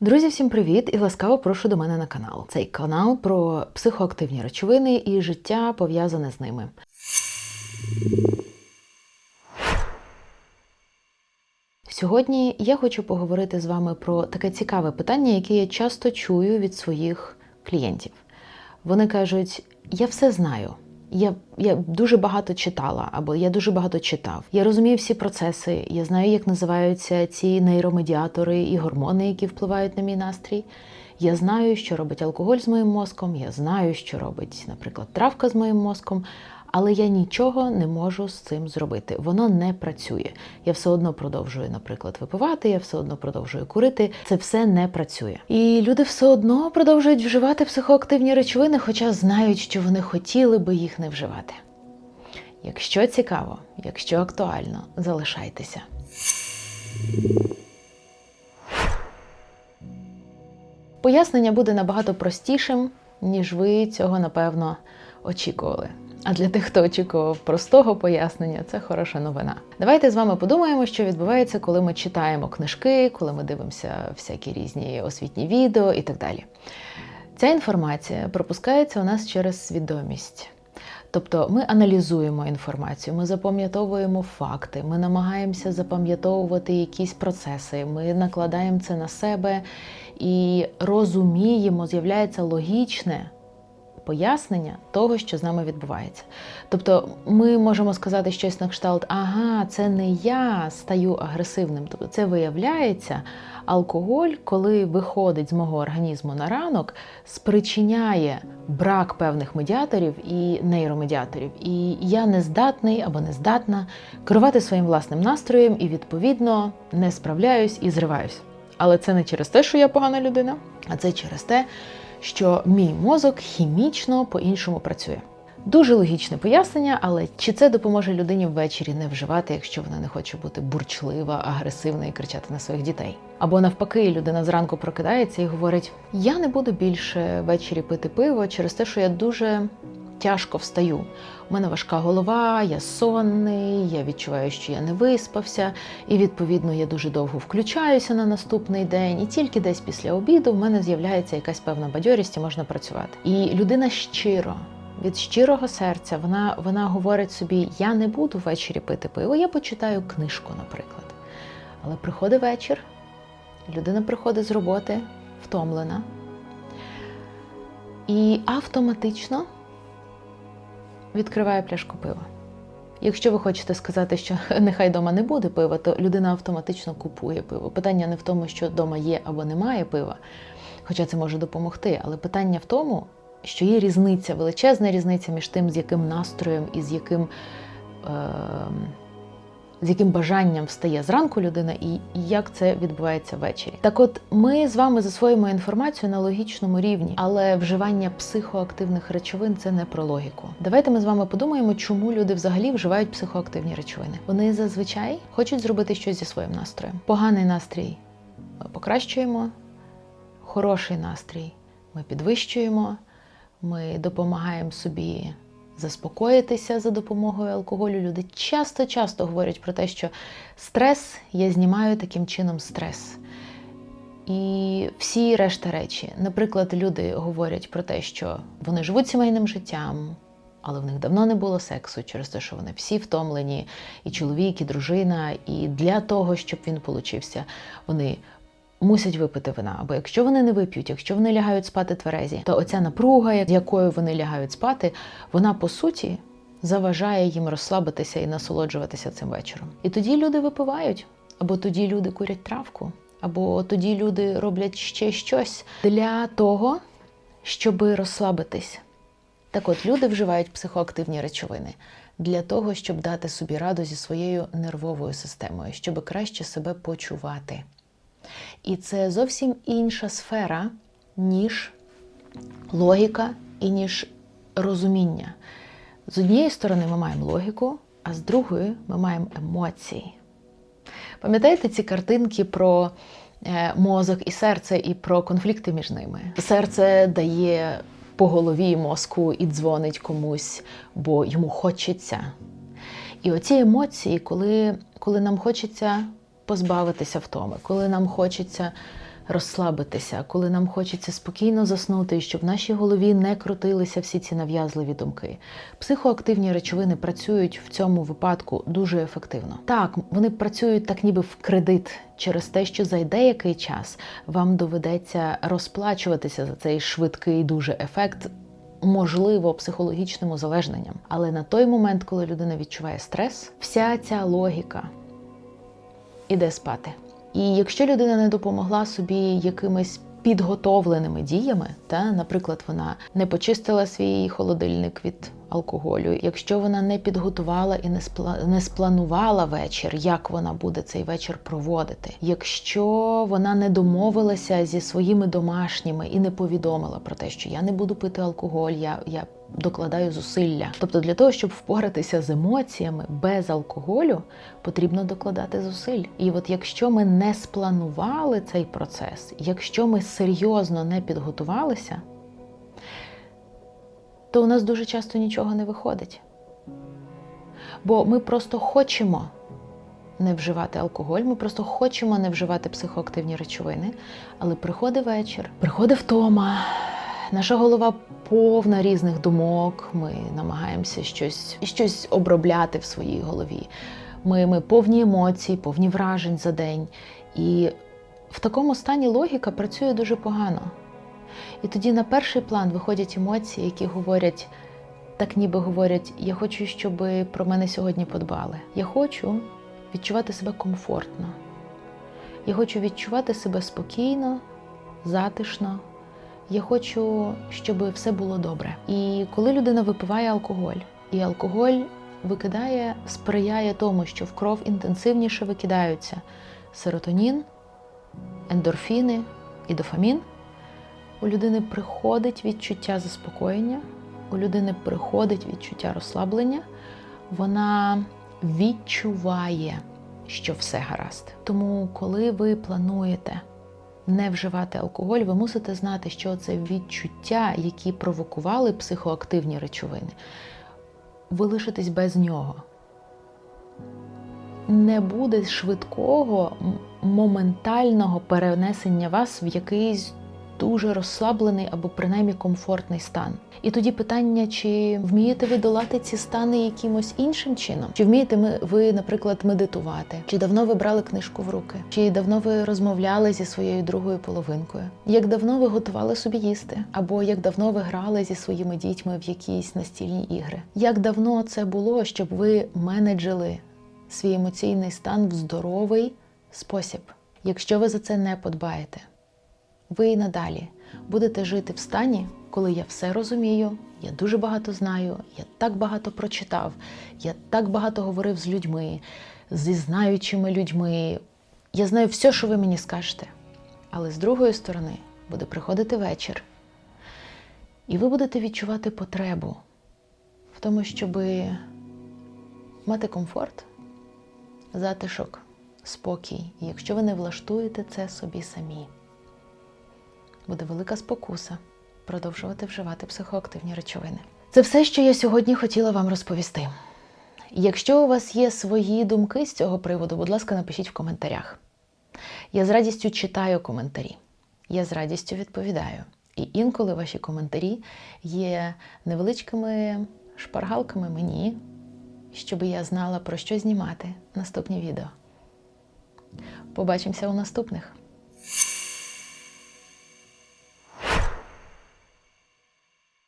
Друзі, всім привіт і ласкаво прошу до мене на канал. Цей канал про психоактивні речовини і життя пов'язане з ними. Сьогодні я хочу поговорити з вами про таке цікаве питання, яке я часто чую від своїх клієнтів. Вони кажуть: я все знаю. Я, я дуже багато читала, або я дуже багато читав. Я розумію всі процеси, я знаю, як називаються ці нейромедіатори і гормони, які впливають на мій настрій. Я знаю, що робить алкоголь з моїм мозком, я знаю, що робить, наприклад, травка з моїм мозком, але я нічого не можу з цим зробити. Воно не працює. Я все одно продовжую, наприклад, випивати, я все одно продовжую курити. Це все не працює. І люди все одно продовжують вживати психоактивні речовини, хоча знають, що вони хотіли би їх не вживати. Якщо цікаво, якщо актуально, залишайтеся. Пояснення буде набагато простішим, ніж ви цього напевно очікували. А для тих, хто очікував простого пояснення, це хороша новина. Давайте з вами подумаємо, що відбувається, коли ми читаємо книжки, коли ми дивимося всякі різні освітні відео і так далі. Ця інформація пропускається у нас через свідомість. Тобто ми аналізуємо інформацію, ми запам'ятовуємо факти, ми намагаємося запам'ятовувати якісь процеси, ми накладаємо це на себе і розуміємо, з'являється логічне пояснення того, що з нами відбувається. Тобто ми можемо сказати щось на кшталт, ага, це не я стаю агресивним. Тобто це виявляється, алкоголь, коли виходить з мого організму на ранок, спричиняє брак певних медіаторів і нейромедіаторів. І я не здатний або не здатна керувати своїм власним настроєм і, відповідно, не справляюсь і зриваюсь. Але це не через те, що я погана людина, а це через те, що мій мозок хімічно по-іншому працює. Дуже логічне пояснення, але чи це допоможе людині ввечері не вживати, якщо вона не хоче бути бурчлива, агресивна і кричати на своїх дітей? Або навпаки, людина зранку прокидається і говорить: Я не буду більше ввечері пити пиво через те, що я дуже тяжко встаю. У мене важка голова, я сонний, я відчуваю, що я не виспався, і відповідно я дуже довго включаюся на наступний день. І тільки десь після обіду в мене з'являється якась певна бадьорість і можна працювати. І людина щиро. Від щирого серця вона вона говорить собі: я не буду ввечері пити пиво, я почитаю книжку, наприклад. Але приходить вечір, людина приходить з роботи, втомлена, і автоматично відкриває пляшку пива. Якщо ви хочете сказати, що нехай вдома не буде пива, то людина автоматично купує пиво. Питання не в тому, що вдома є або немає пива, хоча це може допомогти, але питання в тому, що є різниця, величезна різниця між тим, з яким настроєм і з яким. Е- з яким бажанням встає зранку людина, і як це відбувається ввечері. Так, от ми з вами засвоїмо інформацію на логічному рівні, але вживання психоактивних речовин це не про логіку. Давайте ми з вами подумаємо, чому люди взагалі вживають психоактивні речовини. Вони зазвичай хочуть зробити щось зі своїм настроєм. Поганий настрій ми покращуємо, хороший настрій ми підвищуємо, ми допомагаємо собі заспокоїтися за допомогою алкоголю. Люди часто-часто говорять про те, що стрес я знімаю таким чином стрес. І всі решта речі. Наприклад, люди говорять про те, що вони живуть сімейним життям, але в них давно не було сексу через те, що вони всі втомлені, і чоловік, і дружина. І для того, щоб він получився, вони мусять випити вина. Або якщо вони не вип'ють, якщо вони лягають спати тверезі, то оця напруга, з якою вони лягають спати, вона по суті заважає їм розслабитися і насолоджуватися цим вечором. І тоді люди випивають, або тоді люди курять травку, або тоді люди роблять ще щось для того, щоб розслабитись. Так от люди вживають психоактивні речовини для того, щоб дати собі раду зі своєю нервовою системою, щоб краще себе почувати. І це зовсім інша сфера, ніж логіка і ніж розуміння. З однієї сторони, ми маємо логіку, а з другої ми маємо емоції. Пам'ятаєте ці картинки про е, мозок і серце, і про конфлікти між ними? Серце дає по голові мозку і дзвонить комусь, бо йому хочеться. І оці емоції, коли, коли нам хочеться позбавитися втоми, коли нам хочеться розслабитися, коли нам хочеться спокійно заснути, і щоб в нашій голові не крутилися всі ці нав'язливі думки. Психоактивні речовини працюють в цьому випадку дуже ефективно. Так, вони працюють так, ніби в кредит через те, що за деякий час вам доведеться розплачуватися за цей швидкий дуже ефект. Можливо, психологічним узалежненням. Але на той момент, коли людина відчуває стрес, вся ця логіка іде спати. І якщо людина не допомогла собі якимись підготовленими діями, та, наприклад, вона не почистила свій холодильник від алкоголю, якщо вона не підготувала і не спла- не спланувала вечір, як вона буде цей вечір проводити, якщо вона не домовилася зі своїми домашніми і не повідомила про те, що я не буду пити алкоголь, я, я докладаю зусилля. Тобто, для того, щоб впоратися з емоціями без алкоголю, потрібно докладати зусиль. І от якщо ми не спланували цей процес, якщо ми серйозно не підготувалися, то у нас дуже часто нічого не виходить. Бо ми просто хочемо не вживати алкоголь, ми просто хочемо не вживати психоактивні речовини, але приходить вечір, приходить втома, наша голова повна різних думок, ми намагаємося щось, щось обробляти в своїй голові. Ми, ми повні емоцій, повні вражень за день. І в такому стані логіка працює дуже погано. І тоді на перший план виходять емоції, які говорять, так ніби говорять: я хочу, щоб про мене сьогодні подбали. Я хочу відчувати себе комфортно. Я хочу відчувати себе спокійно, затишно. Я хочу, щоб все було добре. І коли людина випиває алкоголь, і алкоголь викидає, сприяє тому, що в кров інтенсивніше викидаються серотонін, ендорфіни і дофамін, у людини приходить відчуття заспокоєння, у людини приходить відчуття розслаблення, вона відчуває, що все гаразд. Тому, коли ви плануєте не вживати алкоголь, ви мусите знати, що це відчуття, які провокували психоактивні речовини, ви лишитесь без нього. Не буде швидкого, моментального перенесення вас в якийсь дуже розслаблений або принаймні комфортний стан. І тоді питання, чи вмієте ви долати ці стани якимось іншим чином? Чи вмієте ви, наприклад, медитувати? Чи давно ви брали книжку в руки? Чи давно ви розмовляли зі своєю другою половинкою? Як давно ви готували собі їсти? Або як давно ви грали зі своїми дітьми в якісь настільні ігри? Як давно це було, щоб ви менеджили свій емоційний стан в здоровий спосіб? Якщо ви за це не подбаєте, ви і надалі будете жити в стані, коли я все розумію, я дуже багато знаю, я так багато прочитав, я так багато говорив з людьми, зі знаючими людьми. Я знаю все, що ви мені скажете. Але з другої сторони буде приходити вечір, і ви будете відчувати потребу в тому, щоб мати комфорт, затишок, спокій. Якщо ви не влаштуєте це собі самі буде велика спокуса продовжувати вживати психоактивні речовини. Це все, що я сьогодні хотіла вам розповісти. Якщо у вас є свої думки з цього приводу, будь ласка, напишіть в коментарях. Я з радістю читаю коментарі, я з радістю відповідаю. І інколи ваші коментарі є невеличкими шпаргалками мені, щоб я знала, про що знімати наступні відео. Побачимося у наступних!